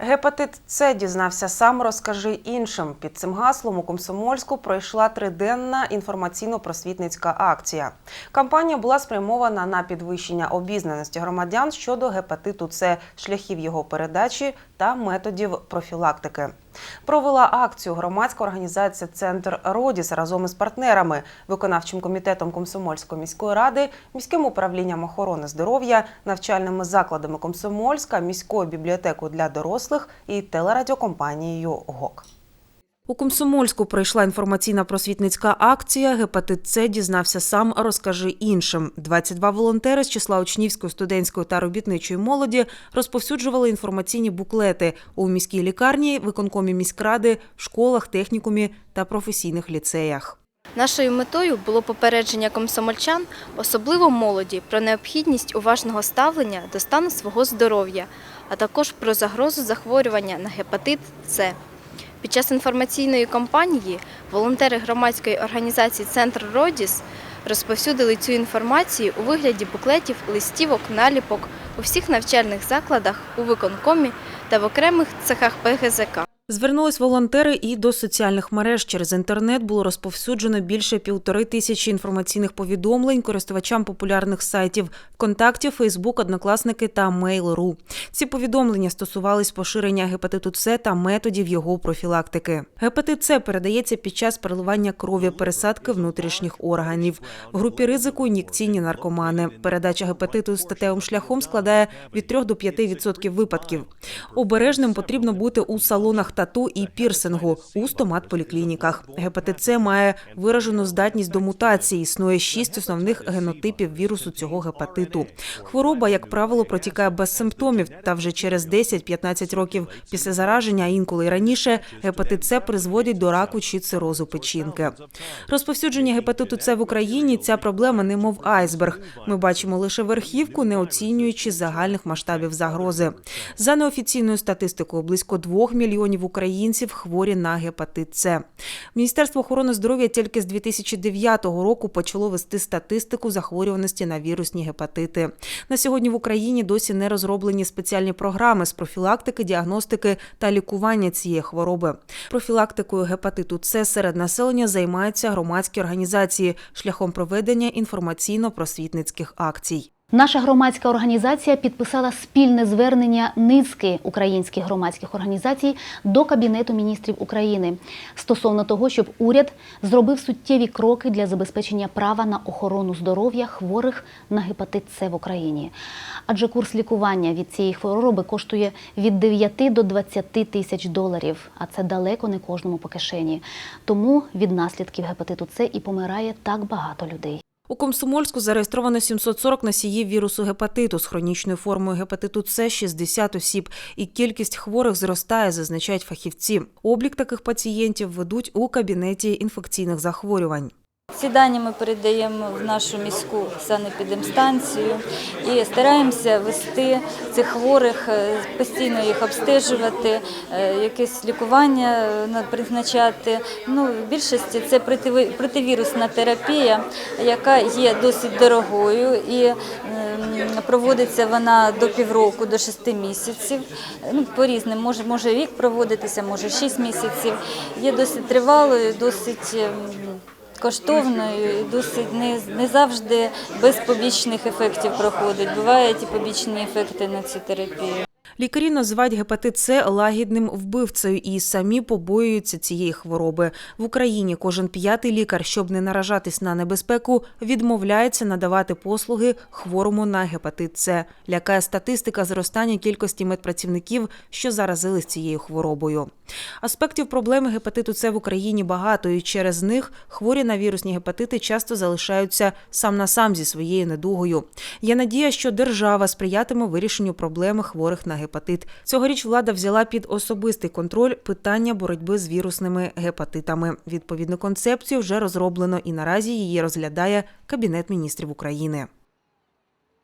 Гепатит С дізнався сам, розкажи іншим. Під цим гаслом у Комсомольську пройшла триденна інформаційно-просвітницька акція. Кампанія була спрямована на підвищення обізнаності громадян щодо гепатиту С, шляхів його передачі та методів профілактики. Провела акцію громадська організація Центр Родіс разом із партнерами, виконавчим комітетом Комсомольської міської ради, міським управлінням охорони здоров'я, навчальними закладами Комсомольська, міською бібліотекою для дорослих і телерадіокомпанією ГОК. У Комсомольську пройшла інформаційна просвітницька акція Гепатит С дізнався сам, розкажи іншим. 22 волонтери з числа учнівської, студентської та робітничої молоді розповсюджували інформаційні буклети у міській лікарні, виконкомі міськради, школах, технікумі та професійних ліцеях. Нашою метою було попередження комсомольчан, особливо молоді, про необхідність уважного ставлення до стану свого здоров'я, а також про загрозу захворювання на гепатит С. Під час інформаційної кампанії волонтери громадської організації Центр Родіс розповсюдили цю інформацію у вигляді буклетів, листівок, наліпок у всіх навчальних закладах, у виконкомі та в окремих цехах ПГЗК. Звернулись волонтери і до соціальних мереж. Через інтернет було розповсюджено більше півтори тисячі інформаційних повідомлень користувачам популярних сайтів ВКонтакті, Фейсбук, Однокласники та Mail.ru. Ці повідомлення стосувались поширення гепатиту С та методів його профілактики. Гепатит С передається під час переливання крові, пересадки внутрішніх органів. В групі ризику ін'єкційні наркомани. Передача гепатиту статевим шляхом складає від 3 до 5% випадків. Обережним потрібно бути у салонах тату і пірсингу у стомат-поліклініках. Гепатит С має виражену здатність до мутації. Існує шість основних генотипів вірусу цього гепатиту. Хвороба, як правило, протікає без симптомів, та вже через 10-15 років після зараження, а інколи й раніше, гепатит С призводить до раку чи цирозу печінки. Розповсюдження гепатиту С в Україні ця проблема немов айсберг. Ми бачимо лише верхівку, не оцінюючи загальних масштабів загрози. За неофіційною статистикою, близько 2 мільйонів українців хворі на гепатит С. Міністерство охорони здоров'я тільки з 2009 року почало вести статистику захворюваності на вірусні гепатити. На сьогодні в Україні досі не розроблені спеціальні програми з профілактики, діагностики та лікування цієї хвороби. Профілактикою гепатиту С серед населення займаються громадські організації шляхом проведення інформаційно-просвітницьких акцій. Наша громадська організація підписала спільне звернення низки українських громадських організацій до Кабінету міністрів України стосовно того, щоб уряд зробив суттєві кроки для забезпечення права на охорону здоров'я хворих на гепатит С в Україні. Адже курс лікування від цієї хвороби коштує від 9 до 20 тисяч доларів, а це далеко не кожному по кишені. Тому від наслідків гепатиту С і помирає так багато людей. У Комсомольську зареєстровано 740 носіїв вірусу гепатиту з хронічною формою гепатиту С 60 осіб, і кількість хворих зростає, зазначають фахівці. Облік таких пацієнтів ведуть у кабінеті інфекційних захворювань. Ці дані ми передаємо в нашу міську санепідемстанцію і стараємося вести цих хворих, е, постійно їх обстежувати, е, якесь лікування е, призначати. Ну, в більшості це противірусна терапія, яка є досить дорогою і ем, проводиться вона до півроку, до шести місяців. Ну, по різним, може, може рік проводитися, може шість місяців. Є досить тривалою, досить. Коштовною і досить не, не завжди без побічних ефектів проходить. Бувають і побічні ефекти на цю терапію. Лікарі називають гепатит С лагідним вбивцею і самі побоюються цієї хвороби. В Україні кожен п'ятий лікар, щоб не наражатись на небезпеку, відмовляється надавати послуги хворому на гепатит С. Лякає статистика зростання кількості медпрацівників, що заразились цією хворобою. Аспектів проблеми гепатиту С в Україні багато, і через них хворі на вірусні гепатити часто залишаються сам на сам зі своєю недугою. Є надія, що держава сприятиме вирішенню проблеми хворих на гепатит. Цьогоріч влада взяла під особистий контроль питання боротьби з вірусними гепатитами. Відповідну концепцію вже розроблено і наразі її розглядає Кабінет міністрів України.